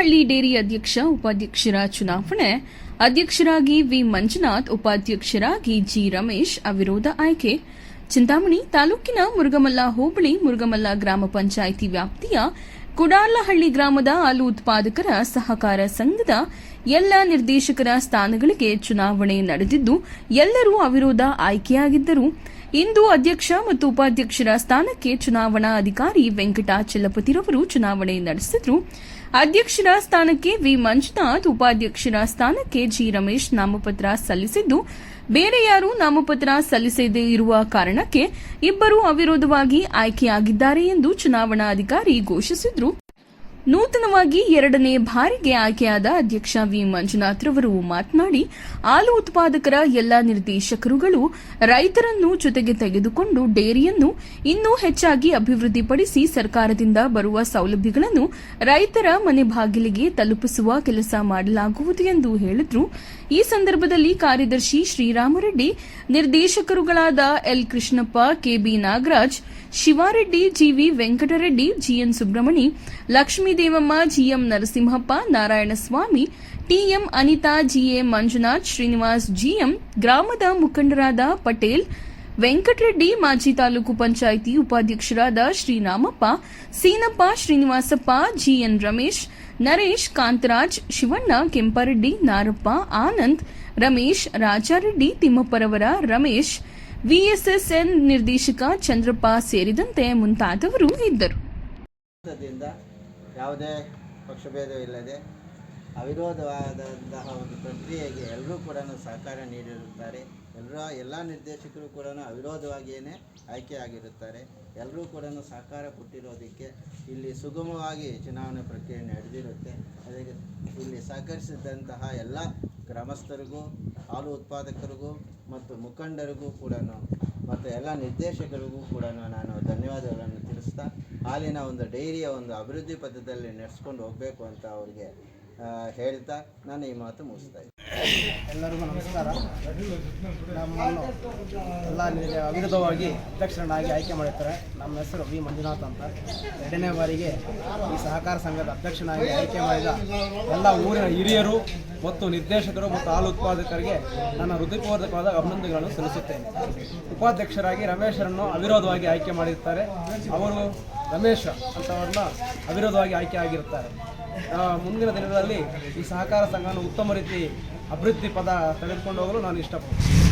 ಹಳ್ಳಿ ಡೇರಿ ಅಧ್ಯಕ್ಷ, ಉಪಾಧ್ಯಕ್ಷರ ಚುನಾವಣೆ. ಅಧ್ಯಕ್ಷರಾಗಿ ವಿ. ಮಂಜುನಾಥ್, ಉಪಾಧ್ಯಕ್ಷರಾಗಿ ಜಿ. ರಮೇಶ್ ಅವಿರೋಧ ಆಯ್ಕೆ. ಚಿಂತಾಮಣಿ ತಾಲೂಕಿನ ಮುರುಗಮಲ್ಲ ಹೋಬಳಿ, ಮುರುಗಮಲ್ಲ ಗ್ರಾಮ ಪಂಚಾಯಿತಿ ವ್ಯಾಪ್ತಿಯ ಕುಡಾರ್ಲಹಳ್ಳಿ ಗ್ರಾಮದ ಹಾಲು ಉತ್ಪಾದಕರ ಸಹಕಾರ ಸಂಘದ ಎಲ್ಲ ನಿರ್ದೇಶಕರ ಸ್ಥಾನಗಳಿಗೆ ಚುನಾವಣೆ ನಡೆದಿದ್ದು, ಎಲ್ಲರೂ ಅವಿರೋಧ ಆಯ್ಕೆಯಾಗಿದ್ದರು. ಇಂದು ಅಧ್ಯಕ್ಷ ಮತ್ತು ಉಪಾಧ್ಯಕ್ಷರ ಸ್ಥಾನಕ್ಕೆ ಚುನಾವಣಾ ಅಧಿಕಾರಿ ವೆಂಕಟಾಚಲಪತಿರವರು ಚುನಾವಣೆ ನಡೆಸಿದ್ರು. ಅಧ್ಯಕ್ಷರ ಸ್ಥಾನಕ್ಕೆ ವಿ. ಮಂಜುನಾಥ್, ಉಪಾಧ್ಯಕ್ಷರ ಸ್ಥಾನಕ್ಕೆ ಜಿ. ರಮೇಶ್ ನಾಮಪತ್ರ ಸಲ್ಲಿಸಿದ್ದು, ಬೇರೆ ಯಾರು ನಾಮಪತ್ರ ಸಲ್ಲಿಸದೇ ಇರುವ ಕಾರಣಕ್ಕೆ ಇಬ್ಬರು ಅವಿರೋಧವಾಗಿ ಆಯ್ಕೆಯಾಗಿದ್ದಾರೆ ಎಂದು ಚುನಾವಣಾಧಿಕಾರಿ ಘೋಷಿಸಿದ್ರು. ನೂತನವಾಗಿ ಎರಡನೇ ಬಾರಿಗೆ ಆಯ್ಕೆಯಾದ ಅಧ್ಯಕ್ಷ ವಿ. ಮಂಜುನಾಥ್ ರವರು ಮಾತನಾಡಿ, ಹಾಲು ಉತ್ಪಾದಕರ ಎಲ್ಲ ನಿರ್ದೇಶಕರುಗಳು ರೈತರನ್ನು ಜೊತೆಗೆ ತೆಗೆದುಕೊಂಡು ಡೇರಿಯನ್ನು ಇನ್ನೂ ಹೆಚ್ಚಾಗಿ ಅಭಿವೃದ್ಧಿಪಡಿಸಿ ಸರ್ಕಾರದಿಂದ ಬರುವ ಸೌಲಭ್ಯಗಳನ್ನು ರೈತರ ಮನೆ ಬಾಗಿಲಿಗೆ ತಲುಪಿಸುವ ಕೆಲಸ ಮಾಡಲಾಗುವುದು ಎಂದು ಹೇಳಿದ್ರು. ಈ ಸಂದರ್ಭದಲ್ಲಿ ಕಾರ್ಯದರ್ಶಿ Sriramareddy, ನಿರ್ದೇಶಕರುಗಳಾದ L. Krishnappa KB Nagaraj, Shivareddy GV Venkatareddy GN Subramani Lakshmidevamma GM Narasimhappa, Narayanaswamy, TM Anita, GA Manjunath, Srinivas GM, ಗ್ರಾಮದ ಮುಖಂಡರಾದ ಪಟೇಲ್, ವೆಂಕಟರೆಡ್ಡಿ ಮಾಜಿ ತಾಲೂಕು ಪಂಚಾಯಿತಿ ಉಪಾಧ್ಯಕ್ಷರಾದ ಶ್ರೀರಾಮಪ್ಪ, ಸೀನಪ್ಪ, ಶ್ರೀನಿವಾಸಪ್ಪ, ಜಿಎನ್ ರಮೇಶ್, ನರೇಶ್, ಕಾಂತರಾಜ್, ಶಿವಣ್ಣ, ಕೆಂಪರೆಡ್ಡಿ, ನಾರಪ್ಪ, ಆನಂದ್, ರಮೇಶ್, ರಾಜಾರೆಡ್ಡಿ, ತಿಮ್ಮಪ್ಪರವರ, ರಮೇಶ್, ವಿಎಸ್ಎಸ್ಎನ್ ನಿರ್ದೇಶಕ ಚಂದ್ರಪ್ಪ ಸೇರಿದಂತೆ ಮುಂತಾದವರು ಇದ್ದರು. ದಿಂದ ಯಾವುದೇ ಪಕ್ಷಭೇದವಿಲ್ಲದೆ ಅವಿರೋಧವಾದಂತಹ ಒಂದು ಪ್ರಕ್ರಿಯೆಗೆ ಎಲ್ಲರೂ ಕೂಡ ಸಹಕಾರ ನೀಡಿರುತ್ತಾರೆ. ಎಲ್ಲರ ಎಲ್ಲ ನಿರ್ದೇಶಕರು ಕೂಡ ಅವಿರೋಧವಾಗಿಯೇ ಆಯ್ಕೆಯಾಗಿರುತ್ತಾರೆ ಎಲ್ಲರೂ ಕೂಡ ಸಹಕಾರ ಕೊಟ್ಟಿರೋದಕ್ಕೆ ಇಲ್ಲಿ ಸುಗಮವಾಗಿ ಚುನಾವಣೆ ಪ್ರಕ್ರಿಯೆ ನಡೆದಿರುತ್ತೆ. ಅದಕ್ಕೆ ಇಲ್ಲಿ ಸಹಕರಿಸಿದಂತಹ ಎಲ್ಲ ಗ್ರಾಮಸ್ಥರಿಗೂ, ಹಾಲು ಉತ್ಪಾದಕರಿಗೂ ಮತ್ತು ಮುಖಂಡರಿಗೂ ಕೂಡ ಮತ್ತು ಎಲ್ಲ ನಿರ್ದೇಶಕರಿಗೂ ಕೂಡ ನಾನು ಧನ್ಯವಾದಗಳನ್ನು ತಿಳಿಸ್ತಾ, ಹಾಲಿನ ಒಂದು ಡೈರಿಯ ಒಂದು ಅಭಿವೃದ್ಧಿ ಪಥದಲ್ಲಿ ನಡೆಸ್ಕೊಂಡು ಹೋಗಬೇಕು ಅಂತ ಅವರಿಗೆ ಹೇಳ್ತಾ ನಾನು ಈ ಮಾತು ಮುಗಿಸ್ತಾ ಇದ್ದೀನಿ. ಎಲ್ಲರಿಗೂ ನಮಸ್ಕಾರ. ನಮ್ಮನ್ನು ಎಲ್ಲ ಅವಿರೋಧವಾಗಿ ಅಧ್ಯಕ್ಷರನ್ನಾಗಿ ಆಯ್ಕೆ ಮಾಡಿರ್ತಾರೆ. ನಮ್ಮ ಹೆಸರು ವಿ. ಮಂಜುನಾಥ್ ಅಂತ. ಎರಡನೇ ಬಾರಿಗೆ ಈ ಸಹಕಾರ ಸಂಘದ ಅಧ್ಯಕ್ಷನಾಗಿ ಆಯ್ಕೆ ಮಾಡಿದ ಎಲ್ಲ ಊರಿನ ಹಿರಿಯರು ಮತ್ತು ನಿರ್ದೇಶಕರು ಮತ್ತು ಹಾಲು ಉತ್ಪಾದಕರಿಗೆ ನನ್ನ ಹೃದಯಪೂರ್ವಕವಾದ ಅಭಿನಂದನೆಗಳನ್ನು ಸಲ್ಲಿಸುತ್ತೇನೆ. ಉಪಾಧ್ಯಕ್ಷರಾಗಿ ರಮೇಶರನ್ನು ಅವಿರೋಧವಾಗಿ ಆಯ್ಕೆ ಮಾಡಿರ್ತಾರೆ. ಅವರು ರಮೇಶ್ ಅಂತವ್ರನ್ನ ಅವಿರೋಧವಾಗಿ ಆಯ್ಕೆ ಆಗಿರುತ್ತಾರೆ. ಮುಂದಿನ ದಿನಗಳಲ್ಲಿ ಈ ಸಹಕಾರ ಸಂಘನ ಉತ್ತಮ ರೀತಿ ಅಭಿವೃದ್ಧಿ ಪದ ತೆಗೆದುಕೊಂಡು ಹೋಗಲು ನಾನು ಇಷ್ಟಪಡ್ತೀನಿ.